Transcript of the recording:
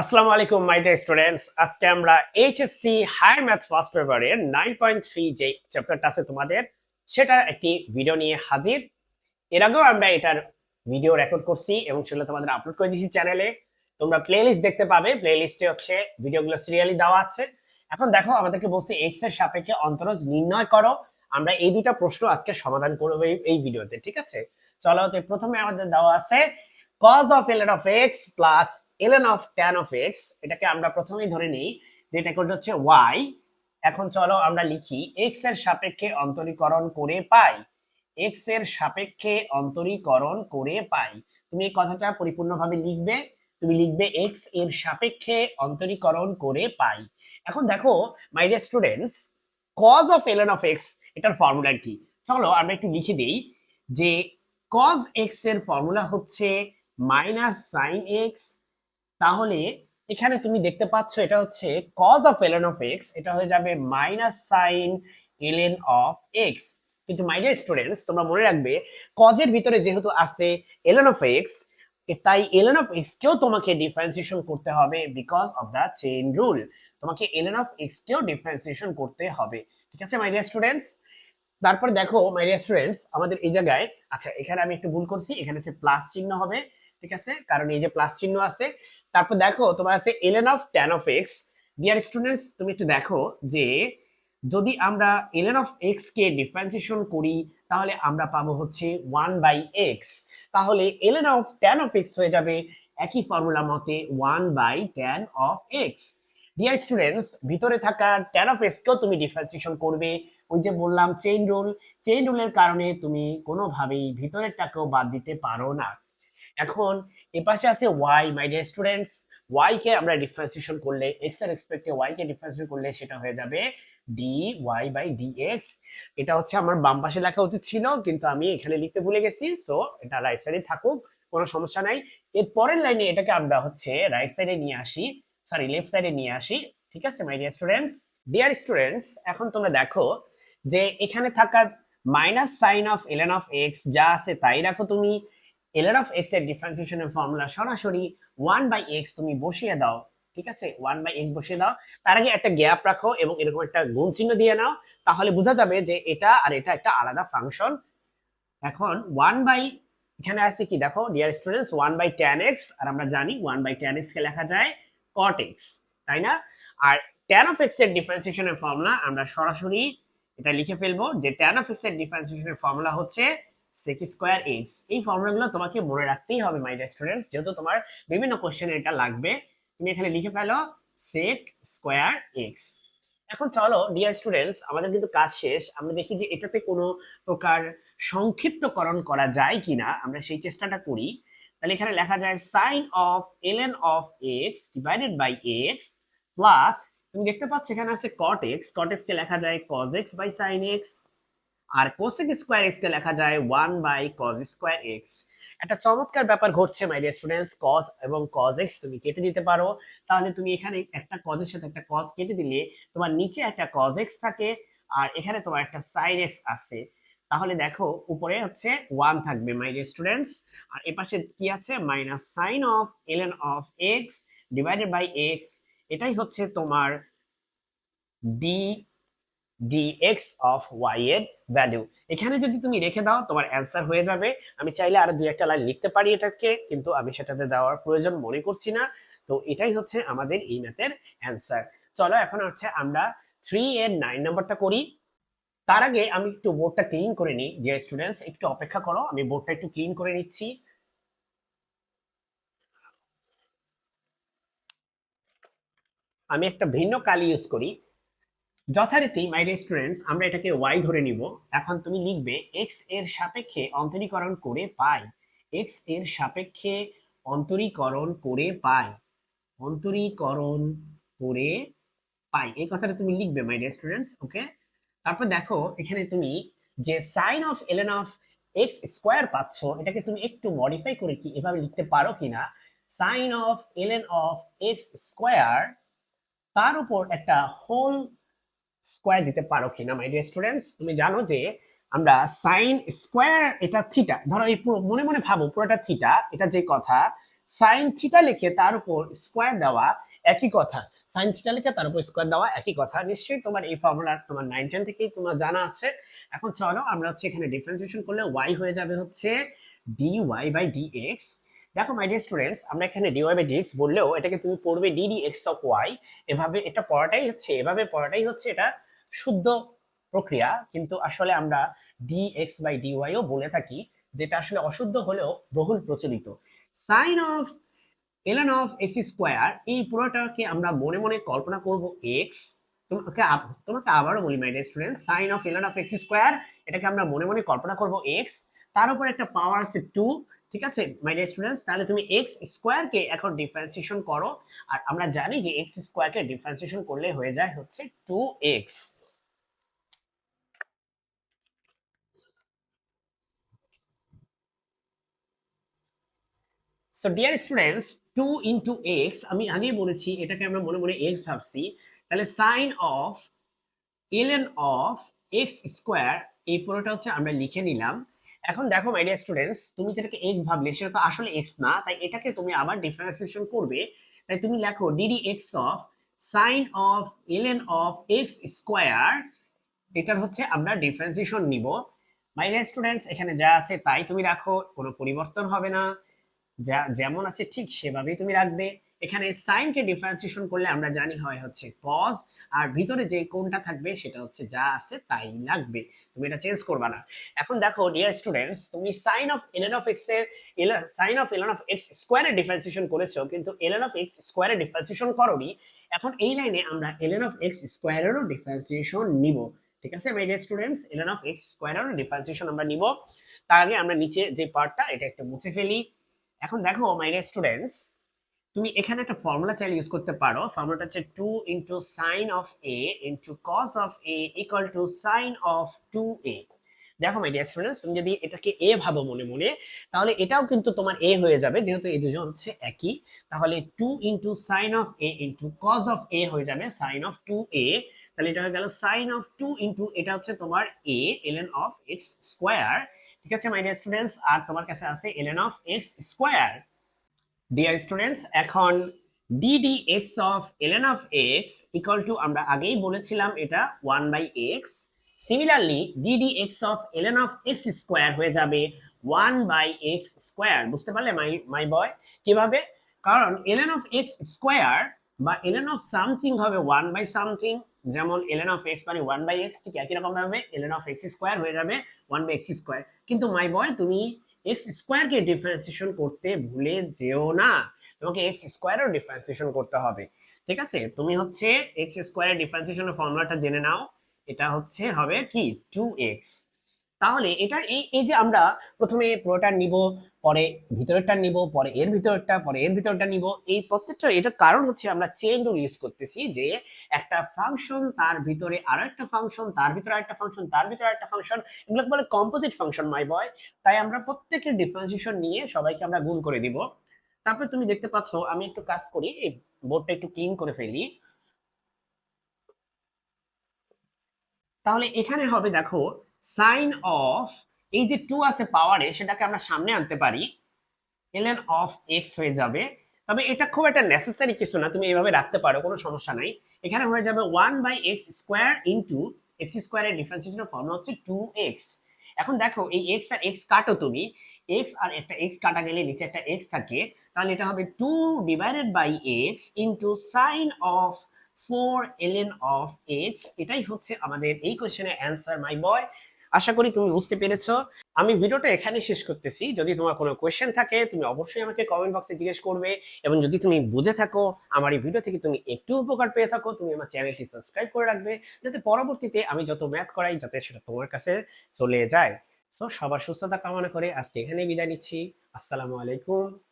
আসসালামু আলাইকুম মাই dear students আজকে আমরা এইচএসসি হায়ার ম্যাথ ফার্স্ট পেপারের নাইন পয়েন্ট থ্রি যে চ্যাপ্টারটা আছে তোমাদের সেটার একটি ভিডিও নিয়ে হাজির। এর আগেও আমরা এটার ভিডিও রেকর্ড করছি এবং সেগুলো তোমাদের আপলোড করে দিয়েছি চ্যানেলে তোমরা প্লেলিস্ট দেখতে পাবে প্লেলিস্টে হচ্ছে ভিডিওগুলো সিরিয়ালি দেওয়া আছে। এখন দেখো, আমাদেরকে বলছি এক্সের সাপেক্ষে অন্তরজ নির্ণয় করো। আমরা এই দুটা প্রশ্ন আজকে সমাধান করব এই- ভিডিওতে ঠিক আছে? চলো যে প্রথমে আমাদের দেওয়া আছে, cos of ln of x plus ln of tan of x, এটাকে আমরা প্রথমেই ধরে নিই যে এটা করতে হচ্ছে y এখন চলো আমরা লিখি, x এর সাপেক্ষে অন্তরীকরণ করে পাই। x এর সাপেক্ষে অন্তরীকরণ করে পাই। তুমি এই কথাটা পরিপূর্ণভাবে লিখবে, তুমি লিখবে x এর সাপেক্ষে অন্তরীকরণ করে পাই। এখন দেখো my dear students cos of ln of x, এটার ফর্মুলা কি? চলো আমরা একটু লিখে দেই যে cos x এর ফর্মুলা হচ্ছে মাইনাস সাইন এক্স তাহলে এখানে তুমি দেখতে পাচ্ছ এটা হচ্ছে cos of ln of x, এটা হয়ে যাবে minus sine ln of x কিন্তু মাই ডিয়ার স্টুডেন্টস তোমরা মনে রাখবে এর ভিতরে যেহেতু আছে ln অফ x তাই ln অফ x কেও তোমাকে ডিফারেন্সিয়েশন করতে হবে because of the chain rule তোমাকে ln অফ x কেও ডিফারেন্সিয়েশন করতে হবে। ঠিক আছে মাই ডিয়ার স্টুডেন্টস তারপর দেখো মাই ডিয়ার স্টুডেন্টস আমাদের এই জায়গায় আচ্ছা এখানে আমি একটু ভুল করছি, এখানে হচ্ছে প্লাস চিহ্ন হবে। ঠিক আছে, কারণ এই যে প্লাস চিহ্ন আছে তারপর দেখো, তোমার আছে LN of tan of X dear students তুমি একটু দেখো যে, যদি আমরা এলএন অফ এক্স কে ডিফারেন্সিয়েশন করি, তাহলে আমরা পাবো হচ্ছে ওয়ান বাই এক্স তাহলে LN of tan of X হয়ে যাবে একই ফর্মুলা মতে one by tan of X dear students ভিতরে থাকা ট্যান অফ এক্স কেও তুমি ডিফারেন্সিয়েশন করবে। ওই যে বললাম চেইন রুল চেইন রুলের কারণে তুমি কোনোভাবেই ভিতরেরটাকেও বাদ দিতে পারো না। এখন এ পাশে আছে Y my dear students Y কে আমরা ডিফারেন্সিয়েশন করলে এক্সের রেসপেক্টে ওয়াই কে ডিফারেন্সিয়েশন করলে সেটা হয়ে যাবে D Y by D X এটা হচ্ছে আমার বাম পাশে লেখা উচিত ছিল, কিন্তু আমি এখানে লিখতে ভুলে গেছি সো এটা রাইট সাইডে থাকুক, কোনো সমস্যা নাই। এর পরের লাইনে এটাকে আমরা হচ্ছে রাইট সাইডে নিয়ে আসি সরি লেফট সাইডে নিয়ে আসি, ঠিক আছে my dear students dear students এখন তোমরা দেখো যে এখানে থাকা minus sine of LN of X যা আছে তাই রাখো তুমি এলএন অফ এক্সের ডিফারেন্সিয়েশনের ফর্মুলা সরাসরি ওয়ান বাই এক্স তুমি বসিয়ে দাও, ঠিক আছে? ওয়ান বাই এক্স বসিয়ে দাও। তার আগে একটা গ্যাপ রাখো এবং এরকম একটা গুণ চিহ্ন দিয়ে নাও, তাহলে বোঝা যাবে যে এটা আর এটা একটা আলাদা ফাংশন এখন ওয়ান বাই এখানে আছে কি দেখো? Dear students one by tan X আর আমরা জানি ওয়ান বাই ট্যান এক্স কে লেখা যায় কট এক্স তাই না? আর ট্যান অফ এক্সের ডিফারেন্সিয়েশনের ফর্মুলা আমরা সরাসরি এটা লিখে ফেলব যে ট্যান অফ এক্সের ডিফারেন্সিয়েশনের ফর্মুলা হচ্ছে সেক স্কোয়ার এক্স এই ফর্মুলাগুলো তোমাকে মনে রাখতেই হবে মাই স্টুডেন্টস যেহেতু তোমার বিভিন্ন কোশ্চেনে এটা লাগবে। তুমি এখানে লিখে ফেলো সেক স্কোয়ার এক্স এখন চলো ডিয়ার স্টুডেন্টস আমাদের কিন্তু কাজ শেষ। আমরা দেখি যে এটাতে কোনো প্রকার সংক্ষিপ্তকরণ করা যায় কিনা। আমরা সেই চেষ্টাটা করি। তাহলে এখানে লেখা যায় sine of LN of X divided by X plus তুমি দেখতে পাচ্ছ এখানে আছে কট এক্স কট এক্স কে লেখা যায় cos X by sine X R cosec square x কে লেখা যায় one by cos square X একটা চমৎকার ব্যাপার ঘটছে মাই ডিয়ার স্টুডেন্টস কজ এবং কজ এক্স তুমি কেটে দিতে পারো। তাহলে তুমি এখানে একটা কজের সাথে একটা কজ কেটে দিলে তোমার নিচে একটা কজ এক্স থাকে আর এখানে তোমার একটা সাইন এক্স আছে। তাহলে দেখো, উপরে হচ্ছে ওয়ান থাকবে মাই ডিয়ার স্টুডেন্টস আর এপাশে কি আছে? Minus sine of LN of X divided by X এটাই হচ্ছে তোমার ডি dx অফ y এর ভ্যালু এখানে যদি তুমি রেখে দাও, তোমার অ্যান্সার হয়ে যাবে। আমি চাইলে আরও দুই একটা লাইন লিখতে পারি এটাকে, কিন্তু আমি সেটাতে যাওয়ার প্রয়োজন মনে করছি না। তো এটাই হচ্ছে আমাদের এই ম্যাথের অ্যান্সার চলো এখন হচ্ছে আমরা থ্রি এর নাইন নাম্বারটা করি। তার আগে আমি একটু বোর্ডটা ক্লিন করে নিই। ডিয়ার স্টুডেন্টস একটু অপেক্ষা করো। আমি বোর্ডটা একটু ক্লিন করে নিচ্ছি। আমি একটা ভিন্ন কালি ইউজ করি। যথারীতি মাই ডিয়ার স্টুডেন্টস আমরা এটাকে ওয়াই ধরে নিব। এখন তুমি লিখবে এক্সের সাপেক্ষে অন্তরীকরণ করে পাই। এক্সের সাপেক্ষে অন্তরীকরণ করে পাই। অন্তরীকরণ করে পাই। এই কথাটা তুমি লিখবে মাই ডিয়ার স্টুডেন্টস ওকে তারপর দেখো, এখানে তুমি যে sine of LN of X square পাচ্ছ, এটাকে তুমি একটু মডিফাই করে কি, এভাবে লিখতে পারো কিনা sine of LN of X square তার উপর একটা হোল স্কোয়ার দিতে পারো কিনা মাই ডিয়ার স্টুডেন্টস তুমি জানো যে আমরা সাইন স্কোয়ার এটা থিটা ধরো এই পুরো, মনে মনে ভাবো, পুরোটা থিটা এটা যে কথা সাইন থিটা লিখে তার উপর স্কোয়ার দেওয়া একই কথা সাইন থিটা লিখে তার উপর স্কোয়ার দেওয়া একই কথা, নিশ্চয়ই তোমার এই ফর্মুলা তোমার নাইন টেন থেকেই তোমার জানা আছে। এখন চলো আমরা হচ্ছে এখানে ডিফারেন্সিয়েশন করলে ওয়াই হয়ে যাবে হচ্ছে D Y by D X দেখো মাই ডিয়ার স্টুডেন্টস আমরা এখানে D Y by D X বললেও এটাকে তুমি পড়বে D D X of Y এভাবে এটা পড়াটাই হচ্ছে, এভাবে পড়াটাই হচ্ছে এটা শুদ্ধ প্রক্রিয়া। কিন্তু আসলে আমরা ডি এক্স বাই ডি ওয়াইও বলে থাকি, যেটা আসলে অশুদ্ধ হলেও বহুল প্রচলিত। Sine of LN of X square এই পুরোটাকে আমরা মনে মনে কল্পনা করব এক্স তোমাকে তোমাকে আবারও বলি my student sine of LN of X square এটাকে আমরা মনে মনে কল্পনা করব এক্স তার উপর একটা পাওয়ার আছে টু ঠিক আছে মাই ডিয়ার স্টুডেন্টস তাহলে তুমি এক্স স্কোয়ারকে এখন ডিফারেন্সিয়েশন করো, আর আমরা জানি যে এক্স স্কোয়ারকে ডিফারেন্সিয়েশন করলে হয়ে যায় হচ্ছে two x so dear students two into x আমি আগেই বলেছি, এটাকে আমরা মনে মনে এক্স ভাবছি, তাহলে sine of LN of x square এই পুরোটা হচ্ছে আমরা লিখে নিলাম। এখন দেখো মাই ডিয়ার স্টুডেন্টস তুমি যেটাকে এক্স ভাবলে, সেটা তো আসলে এক্স না, তাই এটাকে তুমি আবার ডিফারেন্সিয়েশন করবে। তাই তুমি লেখো DD x of sine of LN of x square এটার হচ্ছে আমরা ডিফারেন্সিয়েশন নিব। মাই ডিয়ার স্টুডেন্টস এখানে যা আছে তাই তুমি রাখো, কোনো পরিবর্তন হবে না। যা, যেমন আছে ঠিক সেভাবেই তুমি রাখবে। এখানে সাইনকে ডিফারেন্সিয়েশন করলে আমরা জানি হয় হচ্ছে কজ আর ভিতরে যে কোনটা থাকবে সেটা হচ্ছে যা আছে তাই লাগবে। তুমি এটা চেঞ্জ করবা না। এখন দেখো ডিয়ার স্টুডেন্টস তুমি সাইন অফ এলএন অফ এক্সের sine of LN of x স্কোয়ারের ডিফারেন্সিয়েশন করেছ, কিন্তু এলএন অফ এক্স স্কোয়ারের ডিফারেন্সিয়েশন করোনি। এখন এই লাইনে আমরা এলএন অফ এক্স স্কোয়ারেরও ডিফারেন্সিয়েশন নিব। ঠিক আছে my dear students LN of x স্কোয়ারেরও differentiation আমরা নিব। তার আগে আমরা নিচে যে পার্টটা এটা একটু মুছে ফেলি। এখন দেখো মাই ডিয়ার স্টুডেন্টস তুমি এখানে একটা ফর্মুলা চাইলে ইউজ করতে পারো। ফর্মুলাটা হচ্ছে two into sine of A into cos of A two sine of two A দেখো মাই ডিয়ার স্টুডেন্টস তুমি যদি এটাকে এ ভাবো মনে মনে, তাহলে এটাও কিন্তু তোমার এ হয়ে যাবে, যেহেতু এই দুজন হচ্ছে একই। তাহলে two into sine of A into cos of A হয়ে যাবে সাইন অফ টু এ তাহলে এটা হয়ে গেল সাইন অফ টু ইন্টু এটা হচ্ছে তোমার A LN of x square ঠিক আছে মাই ডিয়ার স্টুডেন্টস আর তোমার কাছে আছে LN of x square dear students এখন DD x of LN of x equal to আমরা আগেই বলেছিলাম এটা one by x similarly DD x of LN of x square হয়ে যাবে ওয়ান বাই এক্স স্কোয়ার বুঝতে পারলে মাই মাই বয় কীভাবে? কারণ এলএন অফ এক্স স্কোয়ার বা এলএন অফ সামথিং হবে ওয়ান বাই সামথিং যেমন এলএন অফ এক্স মানে ওয়ান বাই এক্স ঠিক একই রকম ভাবে এলএন অফ এক্স স্কোয়ার হয়ে যাবে ওয়ান বাই এক্স স্কোয়ার কিন্তু মাই বয় তুমি এক্স স্কোয়ারকে ডিফারেন্সিয়েশন করতে ভুলে যেও না। তোমাকে এক্স স্কোয়ারও ডিফারেন্সিয়েশন করতে হবে। ঠিক আছে? তুমি হচ্ছে এক্স স্কোয়ারের ডিফারেন্সিয়েশনের ফর্মুলাটা জেনে নাও। এটা হচ্ছে হবে কি? টু এক্স তাহলে এটা এই এই যে আমরা প্রথমে পুরোটা নিব, পরে ভিতরেরটা নিব, পরে এর ভিতরেরটা, পরে এর ভিতরটা নিব, এই প্রত্যেকটা, এটার কারণ হচ্ছে আমরা চেইন রুল ইউজ করতেছি যে একটা ফাংশন তার ভিতরে আরও একটা ফাংশন তার ভিতরে আরেকটা ফাংশন তার ভিতরে আরেকটা ফাংশন এগুলো বলে কম্পোজিট ফাংশন মাই বয় তাই আমরা প্রত্যেকের ডিফারেন্সিয়েশন নিয়ে সবাইকে আমরা গুণ করে দিব। তারপর তুমি দেখতে পাচ্ছ, আমি একটু কাজ করি, এই বোর্ডটা একটু ক্লিন করে ফেলি। তাহলে এখানে হবে, দেখো সাইন অফ, এই যে টু আছে পাওয়ারে, সেটাকে আমরা সামনে আনতে পারি। এলএন অফ এক্স হয়ে যাবে। তবে এটা খুব একটা নেসেসারি কিছু না, তুমি এইভাবে রাখতে পারো, কোনো সমস্যা নাই। এখানে হয়ে যাবে one by x square into x স্কোয়ারের ডিফারেন্সিয়েশন ফর্মুলা হচ্ছে টু এক্স এখন দেখো, এই এক্স আর এক্স কাটো তুমি। এক্স আর একটা এক্স কাটা গেলে নিচে একটা এক্স থাকে। তাহলে এটা হবে two divided by x into sine of four LN of x এটাই হচ্ছে আমাদের এই কোয়েশ্চেনের অ্যান্সার মাই বয় আশা করি তুমি বুঝতে পেরেছ। আমি ভিডিওটা এখানে শেষ করতেছি। যদি তোমার কোনো কোয়েশ্চেন থাকে, তুমি অবশ্যই আমাকে কমেন্ট বক্সে জিজ্ঞেস করবে এবং যদি তুমি বুঝে থাকো, আমার এই ভিডিও থেকে তুমি একটু উপকার পেয়ে থাকো, তুমি আমার চ্যানেলটি সাবস্ক্রাইব করে রাখবে যাতে পরবর্তীতে আমি যত ম্যাথ করাই, যাতে সেটা তোমার কাছে চলে যায়। সো সবার সুস্থতা কামনা করে আজকে এখানে বিদায় নিচ্ছি। আসসালামু আলাইকুম।